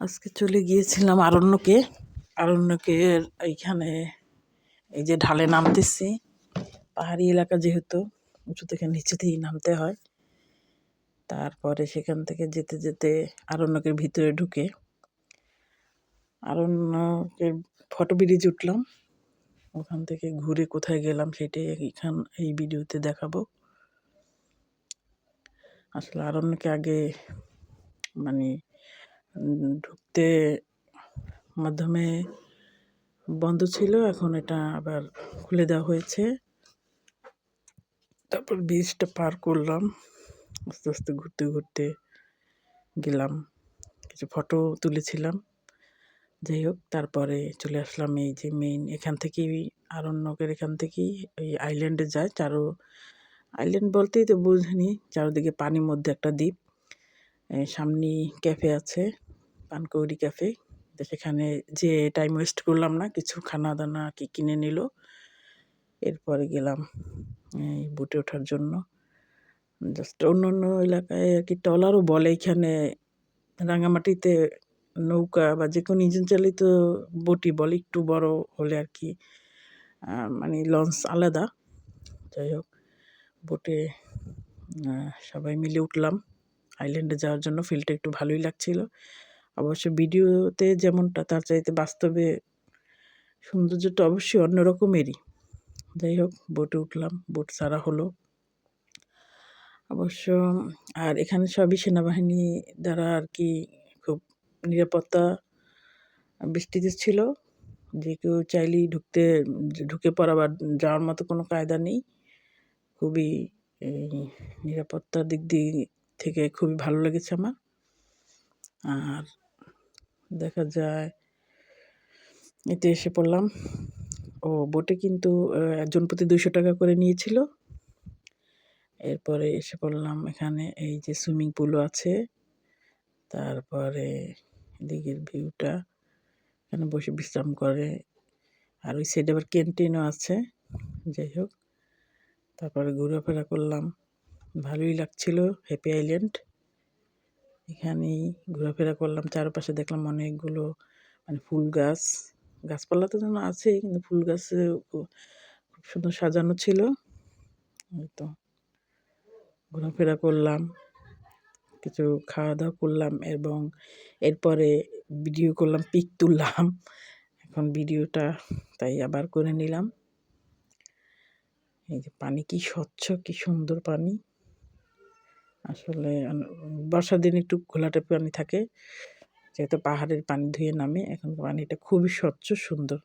আজকে চলে গিয়েছিলাম আরণ্যকে। আরণ্যকের এইখানে এই যে ঢালে নামতেছি। পাহাড়ি এলাকা যেহেতু, উঁচু থেকে নিচে দিয়েই নামতে হয়। তারপরে সেখান থেকে যেতে যেতে আরণ্যকের ভিতরে ঢুকে আরণ্যকের ফটো ব্রিজ উঠলাম। ওখান থেকে ঘুরে কোথায় গেলাম সেটাই এইখান এই ভিডিওতে দেখাবো। আসলে আরণ্যকে আগে মানে ঢুকতে মাধ্যমে বন্ধ ছিল, এখন এটা আবার খুলে দেওয়া হয়েছে। তারপর ব্রিজটা পার করলাম, আস্তে আস্তে ঘুরতে ঘুরতে গেলাম। কিছু ফটো তুলেছিলাম। যাই হোক, তারপরে চলে আসলাম এই যে মেইন এখান থেকেই আরণ্যকের এখান থেকেই ওই আইল্যান্ডে যায়। চারো আইল্যান্ড বলতেই তো বুঝিনি, চারোদিকে পানির মধ্যে একটা দ্বীপ। সামনেই ক্যাফে আছে। পানকৌড়ি ক্যাফে। তো সেখানে যে টাইম ওয়েস্ট করলাম না, কিছু খানা দানা কি কিনে নিল। এরপরে গেলাম, এই বোটে ওঠার জন্য। জাস্ট অন্য অন্য এলাকায় আর কি, ট্রলারও বলে এখানে। রাঙামাটিতে নৌকা বা যে কোনো ইঞ্জিন চালিত বোটই বলে, একটু বড় হলে আর কি মানে লঞ্চ আলাদা। যাই হোক, বোটে সবাই মিলে উঠলাম। আইল্যান্ডে যাওয়ার জন্য ফিলটা একটু ভালোই লাগছিল। অবশ্য ভিডিওতে যেমনটা, তার চাইতে বাস্তবে সৌন্দর্যটা অবশ্যই অন্য রকমেরই যাই হোক, বোটে উঠলাম, বোট ছাড়া হলো। অবশ্য, আর এখানে সবই সেনাবাহিনী দ্বারা আর কি খুব নিরাপত্তা বেষ্টিত ছিল। যে কেউ চাইলেই ঢুকতে, ঢুকে পড়া বা যাওয়ার মতো কোনো কায়দা নেই। খুবই নিরাপত্তার দিক দিয়ে থেকে খুবই ভালো লেগেছে আমার। আর দেখা যায়। এতে এসে পড়লাম। ও বোটে কিন্তু একজন প্রতি দুইশো টাকা করে নিয়েছিল। এরপরে এসে পড়লাম এখানে, এই যে সুইমিং পুলও আছে। তারপরে দিকের ভিউটা এখানে বসে বিশ্রাম করে। আর ওই সাইডে আবার ক্যান্টিনও আছে। যাই হোক, তারপরে ঘোরাফেরা করলাম। ভালোই লাগছিল হ্যাপি আইল্যান্ড এখানেই ঘোরাফেরা করলাম। চারপাশে দেখলাম অনেকগুলো মানে ফুল গাছ। গাছপালা তো যেন আছেই, কিন্তু ফুল গাছে খুব সুন্দর সাজানো ছিল। তো ঘোরাফেরা করলাম, কিছু খাওয়া দাওয়া করলাম এবং এরপরে ভিডিও করলাম, পিক তুললাম। এখন ভিডিওটা তাই আবার করে নিলাম। এই যে পানি কি স্বচ্ছ, কি সুন্দর পানি। আসলে বর্ষার দিন একটু ঘোলাটে পানি থাকে। যেহেতু পাহাড়ের পানি ধুয়ে নামে, এখন পানিটা খুবই স্বচ্ছ, সুন্দর।